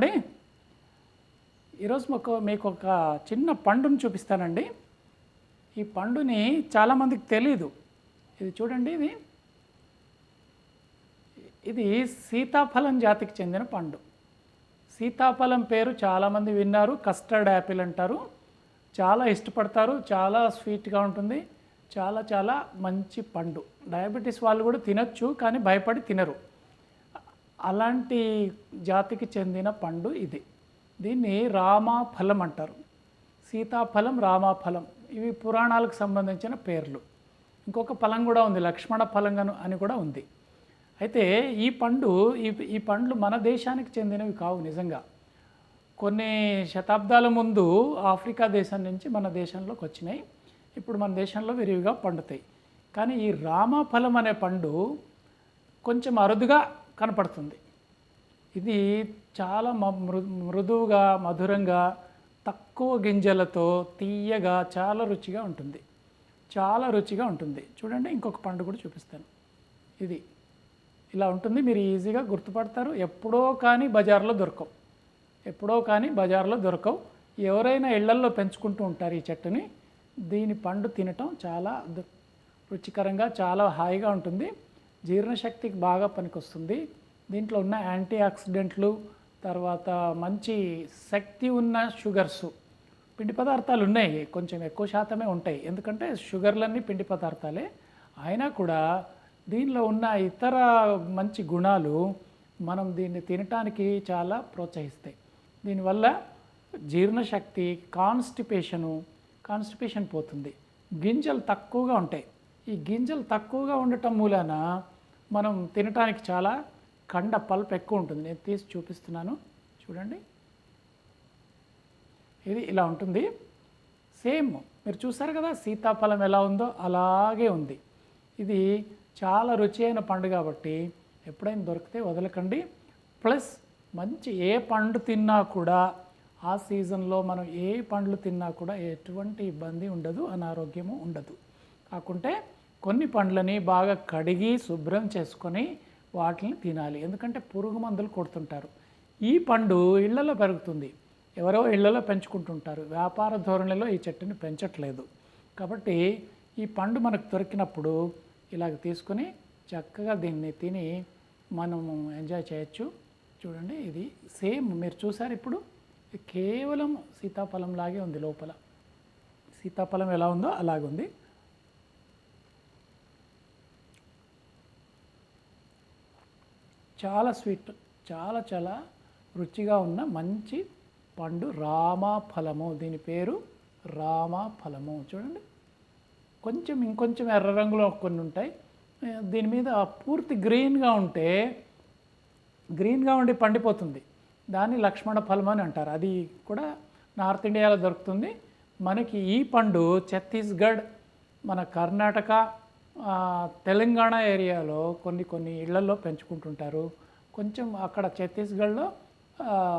అండి ఈరోజు మాకు మీకు ఒక చిన్న పండుని చూపిస్తానండి. ఈ పండుని చాలామందికి తెలీదు. ఇది చూడండి ఇది ఇది సీతాఫలం జాతికి చెందిన పండు. సీతాఫలం పేరు చాలామంది విన్నారు. కస్టర్డ్ యాపిల్ అంటారు. చాలా ఇష్టపడతారు. చాలా స్వీట్గా ఉంటుంది. చాలా చాలా మంచి పండు. డయాబెటీస్ వాళ్ళు కూడా తినచ్చు కానీ భయపడి తినరు. అలాంటి జాతికి చెందిన పండు ఇది. దీన్ని రామాఫలం అంటారు. సీతాఫలం రామాఫలం ఇవి పురాణాలకు సంబంధించిన పేర్లు. ఇంకొక ఫలం కూడా ఉంది లక్ష్మణ ఫలంగను అని కూడా ఉంది. అయితే ఈ పండు ఈ ఈ పండ్లు మన దేశానికి చెందినవి కావు నిజంగా. కొన్ని శతాబ్దాల ముందు ఆఫ్రికా దేశం నుంచి మన దేశంలోకి వచ్చినాయి. ఇప్పుడు మన దేశంలో విరివిగా పండుతాయి. కానీ ఈ రామఫలం అనే పండు కొంచెం అరుదుగా కనపడుతుంది. ఇది చాలా మ- మృ- మృదువుగా మధురంగా తక్కువ గింజలతో తీయగా చాలా రుచిగా ఉంటుంది. చాలా రుచిగా ఉంటుంది. చూడండి ఇంకొక పండు కూడా చూపిస్తాను. ఇది ఇలా ఉంటుంది. మీరు ఈజీగా గుర్తుపడతారు. ఎప్పుడో కానీ బజార్లో దొరకవు. ఎప్పుడో కానీ బజార్లో దొరకవు. ఎవరైనా ఇళ్ళల్లో పెంచుకుంటూ ఉంటారు ఈ చెట్టుని. దీని పండు తినటం చాలా దు- రుచికరంగా చాలా హాయిగా ఉంటుంది. జీర్ణశక్తికి బాగా పనికొస్తుంది. దీంట్లో ఉన్న యాంటీ ఆక్సిడెంట్లు తర్వాత మంచి శక్తి ఉన్న షుగర్స్ పిండి పదార్థాలు ఉన్నాయి. కొంచెం ఎక్కువ శాతమే ఉంటాయి. ఎందుకంటే షుగర్లన్నీ పిండి పదార్థాలే. అయినా కూడా దీనిలో ఉన్న ఇతర మంచి గుణాలు మనం దీన్ని తినటానికి చాలా ప్రోత్సహిస్తాయి. దీనివల్ల జీర్ణశక్తి కాన్స్టిపేషను కాన్స్టిపేషన్ పోతుంది. గింజలు తక్కువగా ఉంటాయి. ఈ గింజలు తక్కువగా ఉండటం మూలాన మనం తినటానికి చాలా కండ పల్ప్ ఎక్కువ ఉంటుంది. నేను తీసి చూపిస్తున్నాను. చూడండి. ఇది ఇలా ఉంటుంది. సేమ్ మీరు చూసారు కదా సీతాఫలం ఎలా ఉందో అలాగే ఉంది. ఇది చాలా రుచి అయిన పండు కాబట్టి ఎప్పుడైనా దొరికితే వదలకండి. ప్లస్ మంచి ఏ పండు తిన్నా కూడా ఆ సీజన్లో మనం ఏ పండ్లు తిన్నా కూడా ఎటువంటి ఇబ్బంది ఉండదు అనారోగ్యము ఉండదు. కాకుంటే కొన్ని పండ్లని బాగా కడిగి శుభ్రం చేసుకొని వాటిని తినాలి. ఎందుకంటే పురుగు మందులు కొడుతుంటారు. ఈ పండు ఇళ్ళలో పెరుగుతుంది. ఎవరో ఇళ్ళలో పెంచుకుంటుంటారు. వ్యాపార ధోరణిలో ఈ చెట్టుని పెంచట్లేదు. కాబట్టి ఈ పండు మనకు దొరికినప్పుడు ఇలాగ తీసుకొని చక్కగా దీన్ని తిని మనము ఎంజాయ్ చేయొచ్చు. చూడండి ఇది సేమ్ మీరు చూసారు ఇప్పుడు. కేవలం సీతాఫలం లాగే ఉంది లోపల. సీతాఫలం ఎలా ఉందో అలాగుంది. చాలా స్వీట్ చాలా చాలా రుచిగా ఉన్న మంచి పండు రామాఫలము. దీని పేరు రామాఫలము. చూడండి. కొంచెం ఇంకొంచెం ఎర్ర రంగులో కొన్ని ఉంటాయి. దీని మీద పూర్తి గ్రీన్గా ఉంటే గ్రీన్గా ఉండి పండిపోతుంది. దాన్ని లక్ష్మణ ఫలం అని అంటారు. అది కూడా నార్త్ ఇండియాలో దొరుకుతుంది. మనకి ఈ పండు ఛత్తీస్గఢ్ మన కర్ణాటక తెలంగాణ ఏరియాలో కొన్ని కొన్ని ఇళ్ళలో పెంచుకుంటుంటారు. కొంచెం అక్కడ ఛత్తీస్గఢ్లో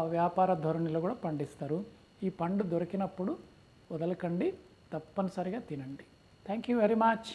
వ్యాపార ధోరణిలో కూడా పండిస్తారు. ఈ పండు దొరికినప్పుడు వదలకండి తప్పనిసరిగా తినండి. Thank you very much